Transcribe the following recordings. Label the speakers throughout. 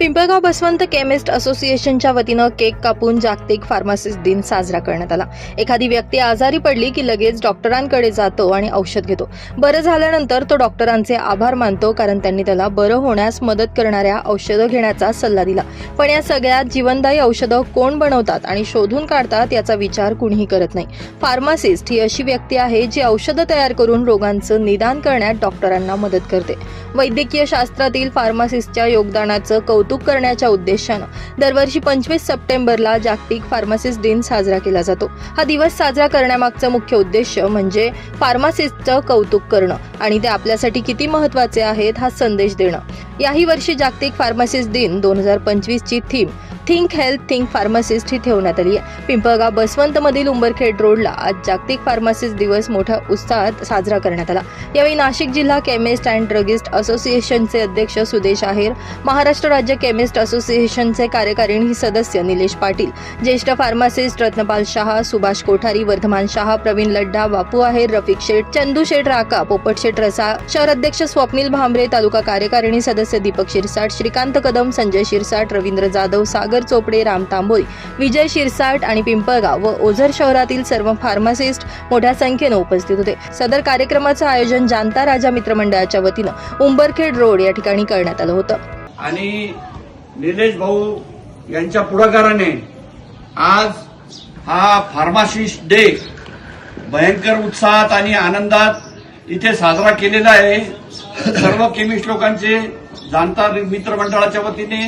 Speaker 1: Pimpalgaon Baswant chemist असोसिएशनच्या वतीनं cake कापून जागतिक फार्मासिस्ट दिन साजरा करण्यात आला. एखादी व्यक्ती आजारी पडली की लगेच डॉक्टरांकडे जातो आणि औषध घेतो. बरं झाल्यानंतर तो डॉक्टरांचे आभार मानतो कारण त्यांनी त्याला बरं होण्यास मदत करणाऱ्या औषधं घेण्याचा सल्ला दिला. पण या सगळ्यात जीवनदायी औषधं कोण बनवतात आणि शोधून काढतात याचा विचार कुणीही करत नाही. फार्मासिस्ट ही अशी व्यक्ती आहे जी औषधं तयार करून रोगांचं निदान करण्यात डॉक्टरांना मदत करते. वैद्यकीय शास्त्रातील फार्मासिस्टच्या योगदानाचं कौतुक करण्याच्या उद्देशानं दरवर्षी पंचवीस सप्टेंबरला जागतिक फार्मासिस्ट दिन साजरा केला जातो. हा दिवस साजरा करण्यामागचा मुख्य उद्देश म्हणजे फार्मासिस्टचं कौतुक करणं आणि ते आपल्यासाठी किती महत्त्वाचे आहेत हा संदेश देणं. याही वर्षी जागतिक फार्मासिस्ट दिन दोन हजार पंचवीसची theme think health think pharmacist ही ठेवण्यात आली आहे. पिंपळगाव बसवंतमधील उंबरखेड रोडला आज जागतिक फार्मासिस्ट दिवस मोठ्या उत्साहात साजरा करण्यात आला. यावेळी नाशिक जिल्हा केमिस्ट अँड ड्रगिस्ट असोसिएशनचे अध्यक्ष सुदेश आहेर महाराष्ट्र राज्य केमिस्ट असोसिएशनचे कार्यकारिणी सदस्य निलेश पाटील ज्येष्ठ फार्मासिस्ट रत्नपाल शहा सुभाष कोठारी वर्धमान शहा प्रवीण लड्डा बापू आहेर रफिक शेठ चंदू शेठ राका पोपट शेठ रसा शहर अध्यक्ष स्वप्नील भांबरे तालुका कार्यकारिणी सदस्य दीपक शिरसाट श्रीकांत कदम संजय शिरसाट रवींद्र जाधव सागर चोपडे राम तांबोळी विजय शिरसाट आणि पिंपळगाव व ओझर शहरातील सर्व फार्मासिस्ट मोठ्या संख्येनं उपस्थित होते. सदर कार्यक्रमाचं आयोजन जानता राजा मित्रमंडळाच्या वतीनं उंबरखेड रोड या ठिकाणी करण्यात आलं होतं.
Speaker 2: आणि निलेश भाऊ यांच्या पुढाकाराने आज हा फार्मासिस्ट डे भयंकर उत्साहात आणि आनंदात इथे साजरा केलेला आहे. सर्व केमिस्ट लोकांचे मित्र मित्रमंडळाच्या वतीने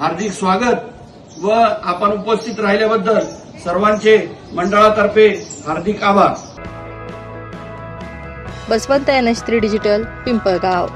Speaker 2: हार्दिक स्वागत व आपण उपस्थित राहिल्याबद्दल सर्वांचे मंडळातर्फे हार्दिक आभार.
Speaker 1: Baswant N H three digital Pimpalgaon.